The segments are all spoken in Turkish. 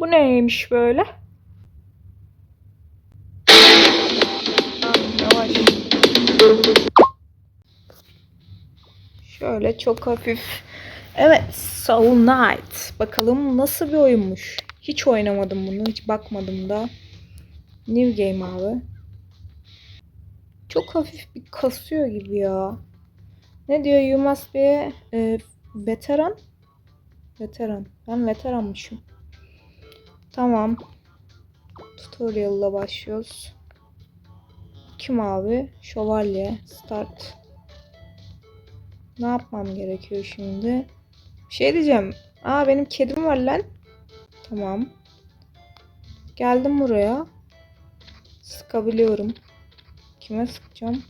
Bu neymiş böyle? Yavaş. Şöyle çok hafif. Evet, Soul Knight. Bakalım nasıl bir oyunmuş. Hiç oynamadım bunu, hiç bakmadım da. New game abi. Çok hafif bir kasıyor gibi ya. Ne diyor? You must be e, veteran. Veteran. Ben veteranmışım. Tamam. Tutorial'la başlıyoruz. Kim abi? Şövalye. Start. Ne yapmam gerekiyor şimdi? Bir şey diyeceğim. Aa benim kedim var lan. Tamam. Geldim buraya. Sıkabiliyorum. Kime sıkacağım?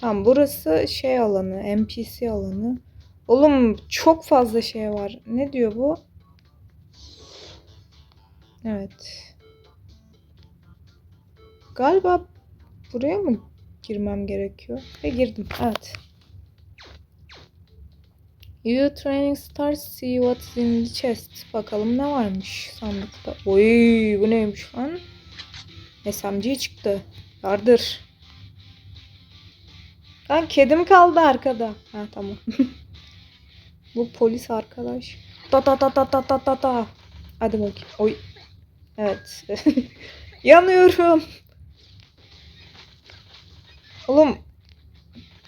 Tamam burası şey alanı. NPC alanı. Oğlum çok fazla şey var. Ne diyor bu? Evet. Galiba buraya mı girmem gerekiyor? Ve girdim. Evet. You training stars see what's in the chest. Bakalım ne varmış sandıkta. Oy bu neymiş lan? SMG çıktı. Yardır. Lan kedim kaldı arkada. Ha tamam. bu polis arkadaş. Ta ta ta ta ta ta ta ta. Hadi bakayım. Oy. Evet. Yanıyorum. Oğlum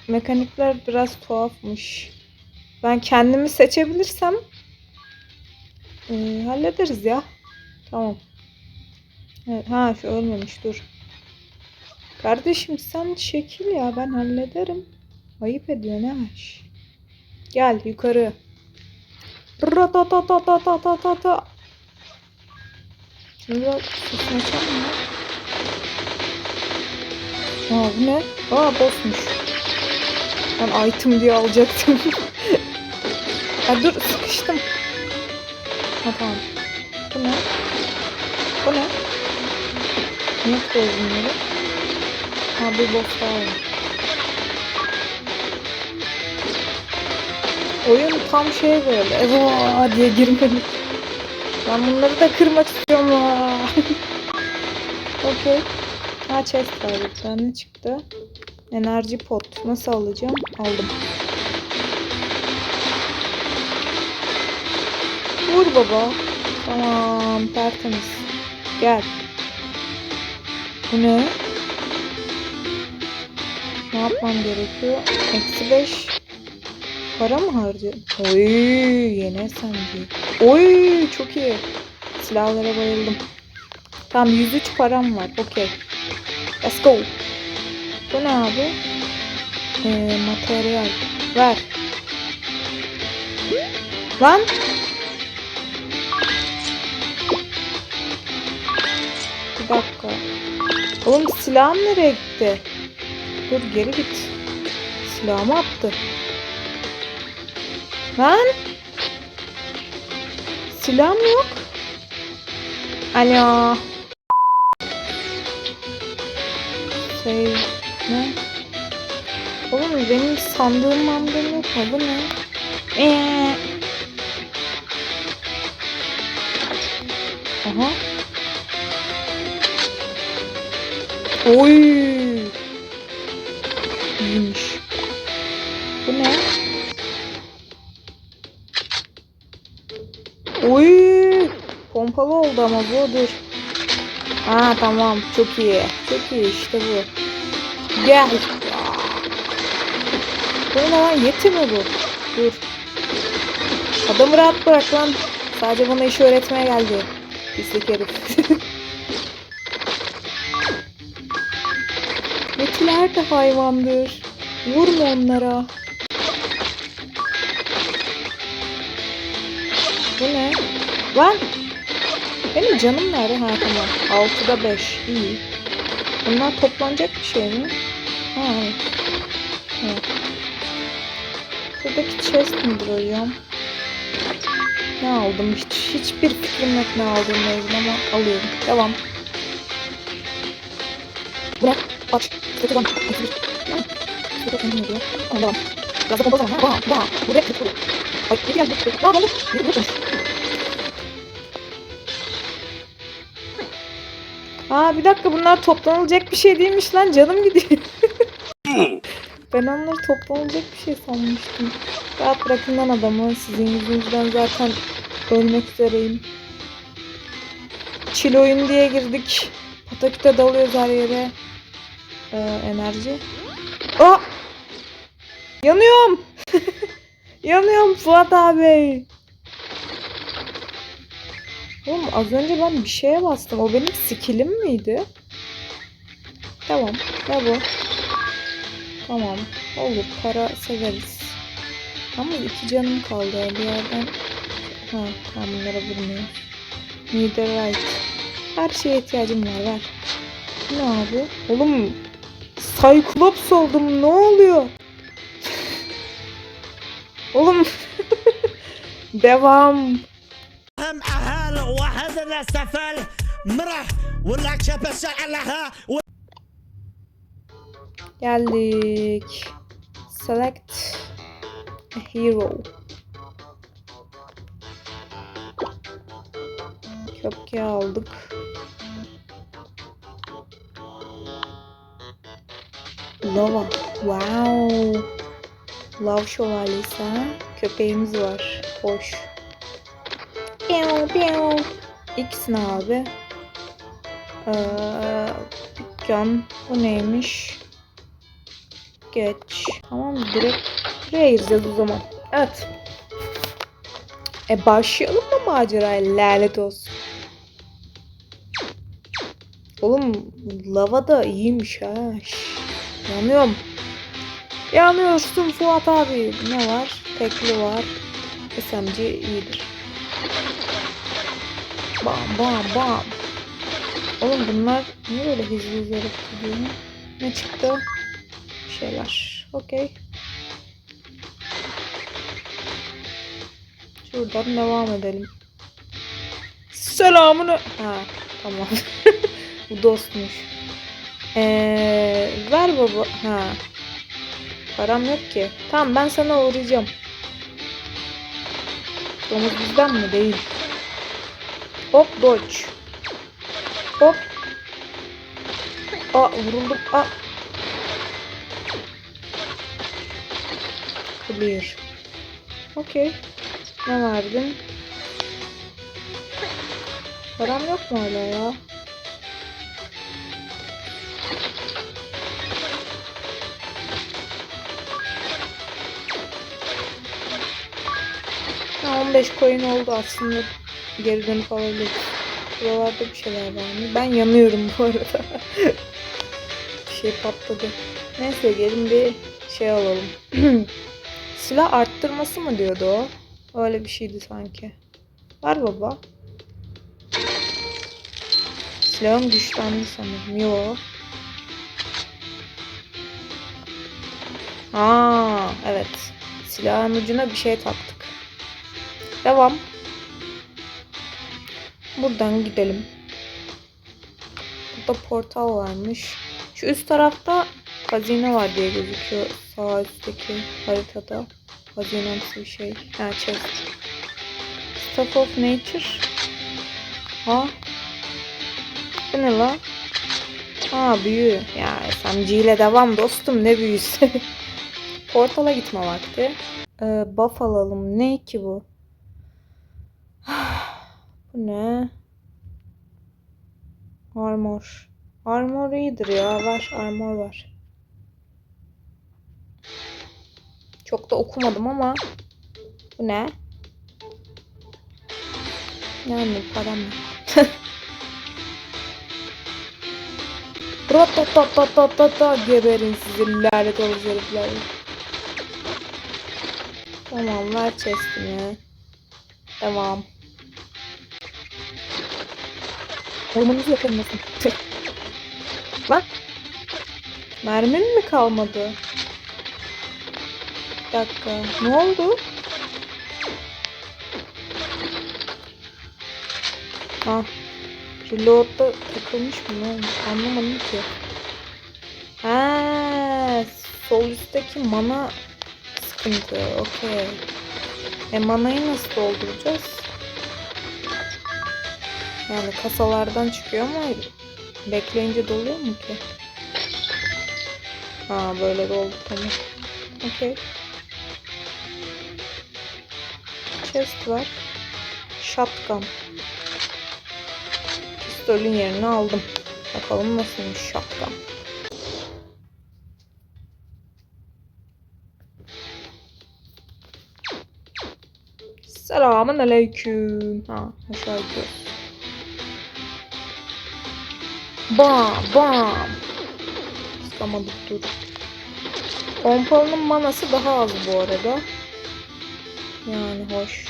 mekanikler biraz tuhafmış. Ben kendimi seçebilirsem e, hallederiz ya. Tamam. Evet, ha şu ölmemiş dur. Kardeşim sen şekil ya ben hallederim. Ayıp ediyor ne aş. Gel yukarı. Ratatatatatatata. Sesini açalım mı? Aa bu ne? Aa bossmuş. Ben item diye alacaktım. ha dur sıkıştım. Ha tamam. Bu ne? Bu ne? Niye koydun bunları? Ha bir boss daha var. Oyun tam şey böyle. Eva diye girmelik. Ben bunları da kırmak istiyorum. Aa. Okey. Ha chest var bir tane çıktı. Enerji pot. Nasıl alacağım? Aldım. Vur baba. Tamam tertemiz. Gel. Bu ne? Ne yapmam gerekiyor? Eksi 5 para mı harcayayım? Oy yine SMG. Oy çok iyi. Silahlara bayıldım. Tamam 103 param var. Okey. Let's go. Bu ne abi? Ee, materyal. Ver. Lan. Bir dakika. Oğlum silahım nereye gitti? Dur geri git. Silahımı attı. Lan. Silahım yok. Alo. Şey ne? Oğlum benim sandığım mandığım yok mu? Ne? Ee. Aha. Oy. Pompalı oldu ama bu dur. Ha tamam çok iyi. Çok iyi işte bu. Gel. Bu ne lan yeti mi bu? Dur. Adamı rahat bırak lan. Sadece bana işi öğretmeye geldi. Pislik herif. Yetiler de hayvandır. Vurma onlara. Bu ne? Lan! Benim canım nerede? Ha tamam. 6'da 5. İyi. Bunlar toplanacak bir şey mi? Ha evet. Şuradaki chest midir hocam? Ne aldım? Hiç, hiçbir fikrim yok ne aldığımla ilgili ama alıyorum. Devam. Bırak. Aç. Ne diyor? Tamam devam. Biraz da pompalı zaman. Ha, ha. Buraya kırık buraya. Ay, bir geldi. Ne yapalım? Bir kırık Aa bir dakika bunlar toplanılacak bir şey değilmiş lan canım gidiyor. ben onları toplanılacak bir şey sanmıştım. Rahat bırakın lan adamı. Sizin yüzünüzden zaten ölmek üzereyim. Çil oyun diye girdik. Pataküte dalıyoruz her yere. Ee, enerji. Aa! Yanıyorum. Yanıyorum Fuat abi. Oğlum az önce ben bir şeye bastım. O benim skillim miydi? Tamam. Ne bu? Tamam. Olur. Para severiz. Ama iki canım kaldı. Bir yerden... Ha, tamam bunlara vurmuyor. Netherite. Her şeye ihtiyacım var. Ver. Ne abi? Oğlum Cyclops oldum. Ne oluyor? Oğlum devam. هم اهل وهذا الاستفال مرح ولا كبس عليها Geldik. Select a hero. Köpke aldık. Lava. Wow. Lav şövalyesi ha. Köpeğimiz var. Hoş. Piyav piyav. Ne abi? Ee, dükkan. Bu neymiş? Geç. Tamam direkt buraya gireceğiz o zaman. Evet. E başlayalım mı maceraya? Lanet olsun. Oğlum lava da iyiymiş ha. Yanıyorum. Yanıyorsun Fuat abi. Ne var? Tekli var. SMG iyidir. Bam bam bam. Oğlum bunlar niye böyle hızlı hızlı ediyor? Ne çıktı? Bir şeyler. Okey. Şuradan devam edelim. Selamını... Ha tamam. Bu dostmuş. Ee, ver baba. Ha. Param yok ki. Tamam ben sana uğrayacağım. Domuz bizden mi? Değil. Hop dodge. Hop. Aa vuruldum. Aa. Clear. Okey. Ne verdin? Param yok mu hala ya? Ha, 15 coin oldu aslında. Geri dönüp alabiliriz. Buralarda bir şeyler var mı? Ben yanıyorum bu arada. bir şey patladı. Neyse gelin bir şey alalım. Silah arttırması mı diyordu o? Öyle bir şeydi sanki. Var baba. Silahım güçlendi sanırım. Yo. Aa, evet. Silahın ucuna bir şey taktık. Devam. Buradan gidelim. Burada portal varmış. Şu üst tarafta hazine var diye gözüküyor. Sağ üstteki haritada. Hazinemsi bir şey. Ha chest. Stuff of Nature. Ha? Bu ne la? Ha büyü. Ya SMG ile devam dostum ne büyüsü. Portala gitme vakti. Ee, buff alalım. Ne ki bu? Ne? Armor. Armor iyidir ya. Var. Armor var. Çok da okumadım ama. Bu ne? Yani param yok. Ratatatatata geberin sizi lanet olası herifler. Tamam ver chest'imi. Devam. Ormanımızı yakalamasın. Lan. Mermim mi kalmadı? Bir dakika. Ne oldu? Ha. Reload'da takılmış mı? Ne olmuş? Anlamadım ki. Ha, sol üstteki mana sıkıntı. Okey. E manayı nasıl dolduracağız? Yani kasalardan çıkıyor ama Bekleyince doluyor mu ki? Ha böyle doldu tamam. Okey. Chest var. Shotgun. Pistolün yerini aldım. Bakalım nasılmış shotgun. Selamun aleyküm. Ha aşağı gidiyoruz. Bam bam. Sıkamadık dur. Pompalının manası daha az bu arada. Yani hoş.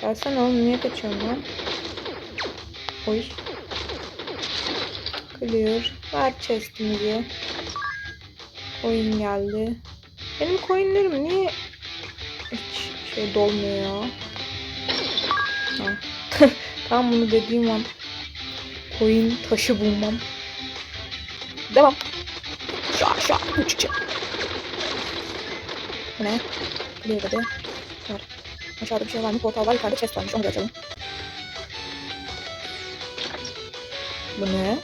Gelsene oğlum niye kaçıyorsun lan? Oy. Clear. Ver chestimizi. Coin geldi. Benim coinlerim niye hiç şey dolmuyor ya? Ha. Tam bunu dediğim an coin taşı bulmam. Devam. Şak şak uç uç. Bu ne? Clear dedi. Var. Aşağıda bir şey var mı? Portal var. Yukarıda chest varmış. Onu da açalım. Bu ne?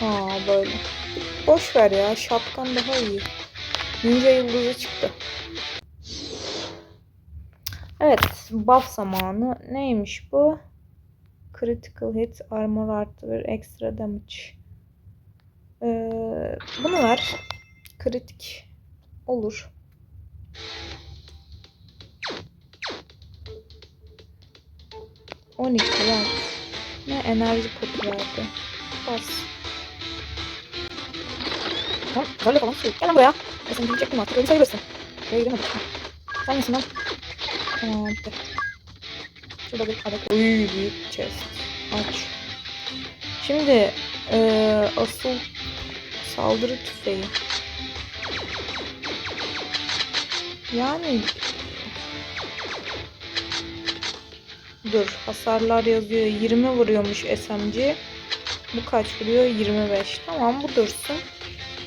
Ha böyle. Boş ver ya. Şapkan daha iyi. Ninja yıldızı çıktı. Buff zamanı. Neymiş bu? Critical hit, armor artı bir extra damage. Ee, bunu ver. Kritik olur. On iki. Ne enerji potu verdi. Bas. Tamam, böyle falan şey. Gel lan buraya. Ben seni gidecektim artık. Öyle sayılırsın. Buraya gidemedik. Sen nesin lan? Tamam, bitti. Şurada bir adet. Uy, büyük chest. Aç. Şimdi eee asıl saldırı tüfeği. Yani Dur hasarlar yazıyor 20 vuruyormuş SMG Bu kaç vuruyor 25 Tamam bu dursun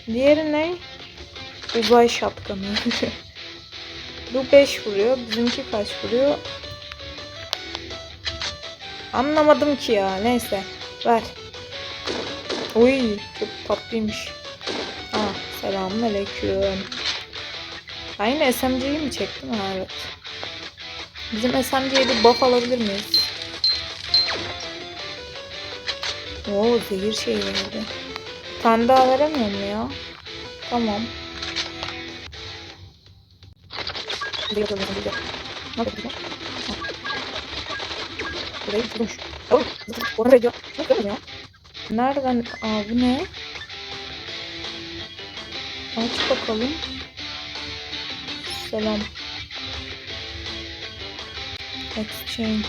Diğeri ne Uzay şapkanı Bu 5 vuruyor bizimki kaç vuruyor Anlamadım ki ya neyse ver Uy çok tatlıymış Aa selamun aleyküm ben yine SMG'yi mi çektim? Ha, evet. Bizim SMG'ye bir buff alabilir miyiz? Oo zehir şeyi verdi. Tane daha veremiyor mu ya? Tamam. Burayı atalım, burayı. Ne? Ha. Burayı tutmuş. Oh, ona veriyor. Ne yapıyorsun ya? Nereden? Aa bu ne? Aç bakalım. Selam. Exchange.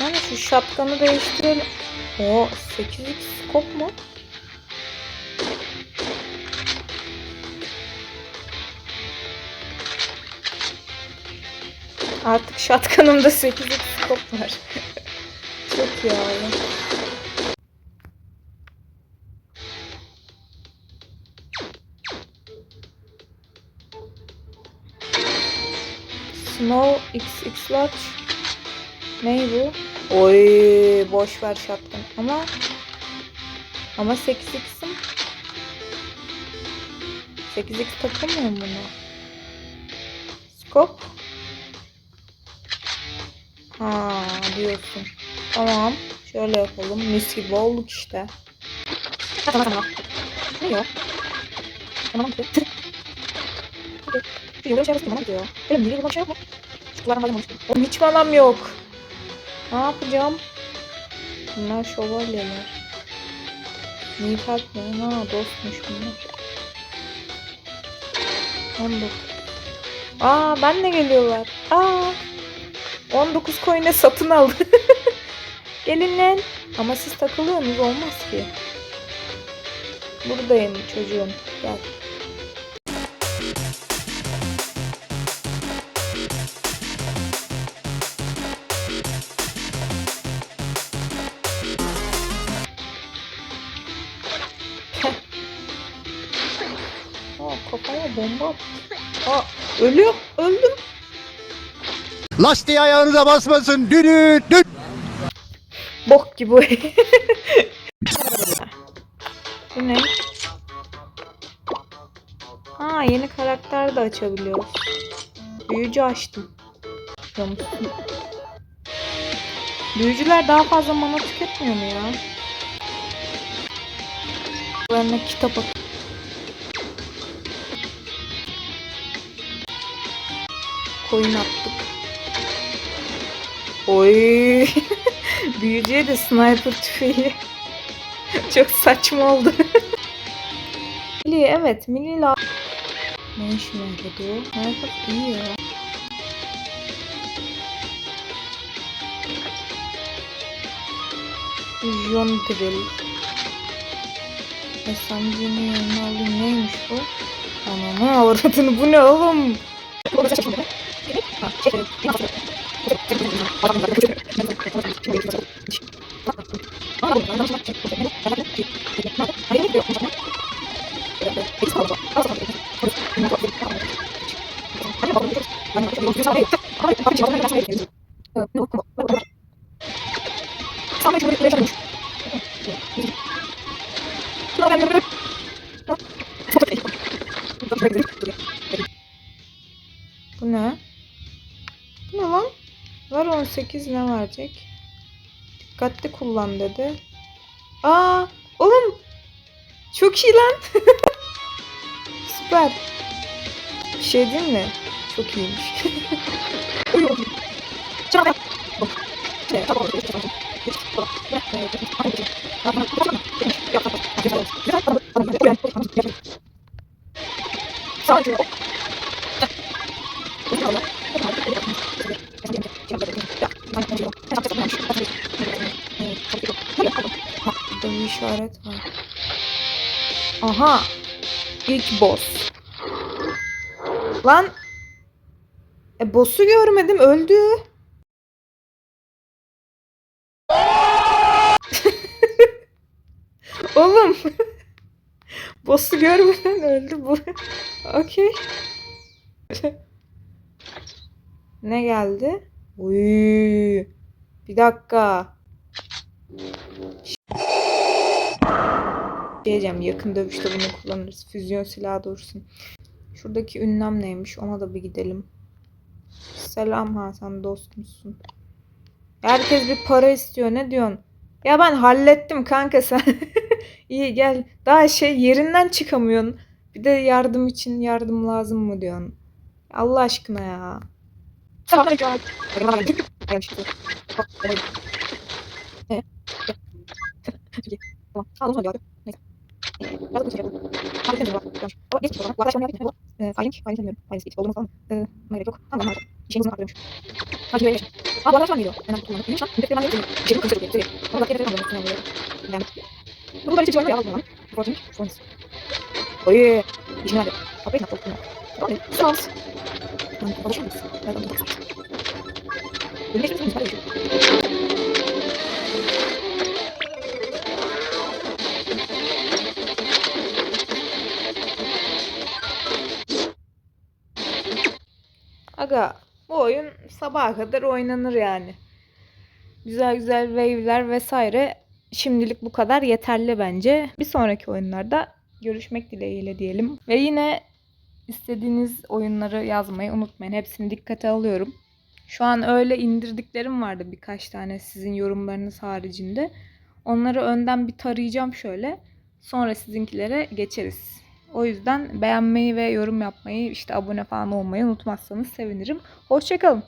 Yani şu şapkanı değiştirelim. O 8x skop mu? Artık şatkanımda 8x skop var. Çok yağlı. Snow XX Large. Ne bu? Oy boş ver şapkan. Ama ama 8x'im 8x takamıyor mu buna? Scope. Ha diyorsun. Tamam. Şöyle yapalım. Mis gibi olduk işte. Tamam tamam. Ne ya? Tamam gidiyor. Şu yolda şey yapasın tamam gidiyor. Benim şey yok mu? Hiç manam yok. Ne yapacağım? Bunlar şövalyeler. Nihat mı? Ha dostmuş bunlar. 19. Aa ben de geliyorlar. Aa 19 coin'e satın aldı. Gelin. Ama siz takılıyorsunuz olmaz ki. Buradayım çocuğum. Gel. Aa kafaya bomba attı. Aa ölüyor. Öldüm. Lastiği ayağınıza basmasın. Düdüt düt. Bok gibi. Bu ne? Ha yeni karakter de açabiliyoruz. Büyücü açtım. Büyücüler daha fazla mana tüketmiyor mu ya? Buralarına kitap at. Koyun attık. Oy. Büyücüye de sniper tüfeği. Çok saçma oldu. Milli evet Milli la... Ne işime o? Minecraft iyi ya. Fusion Drill. SMG'nin yanına alayım neymiş bu? Ananı avradını bu ne oğlum? Bu ne? Bu ne lan? Var 18 ne verecek? Dikkatli kullan dedi. Aa, oğlum çok iyi lan. Süper. Bir şey değil mi? Çok iyiymiş. Burada işaret var. Aha. İlk boss. Lan. E boss'u görmedim öldü. Oğlum. boss'u görmeden öldü bu. Okey. ne geldi? Uy. Bir dakika. Diyeceğim yakın dövüşte bunu kullanırız. Füzyon silahı doğrusun. Şuradaki ünlem neymiş ona da bir gidelim. Selam ha sen dostumsun. Herkes bir para istiyor ne diyorsun? Ya ben hallettim kanka sen. İyi gel. Daha şey yerinden çıkamıyorsun. Bir de yardım için yardım lazım mı diyorsun? Allah aşkına ya. Tamam. Yazık bir şey yapalım. Harika bir şey var. Görmüş. O geç bir şey var. Bu arkadaşlar ne yapıyor? Bu e, filing, filing bilmiyorum. Filing speed olduğunu falan. E, ne gerek yok. Tamam anladım. İşin hızını arttırıyormuş. Hadi böyle yaşa. Aa bu arkadaşlar geliyor. Hemen kullanalım. İyiymiş lan. Bir de ben de bir şey konuşuyor. Şey. Onu da kere aldım. Ben. Bu da içi var ya aldım lan. Fortune. Fortune. Oy. İşin hadi. Kapıyı kapı. Tamam. Sağ ol. Lan alışır mısın? Ben de alışır mısın? Aga bu oyun sabaha kadar oynanır yani. Güzel güzel wave'ler vesaire şimdilik bu kadar yeterli bence. Bir sonraki oyunlarda görüşmek dileğiyle diyelim. Ve yine istediğiniz oyunları yazmayı unutmayın. Hepsini dikkate alıyorum. Şu an öyle indirdiklerim vardı birkaç tane sizin yorumlarınız haricinde. Onları önden bir tarayacağım şöyle. Sonra sizinkilere geçeriz. O yüzden beğenmeyi ve yorum yapmayı, işte abone falan olmayı unutmazsanız sevinirim. Hoşçakalın.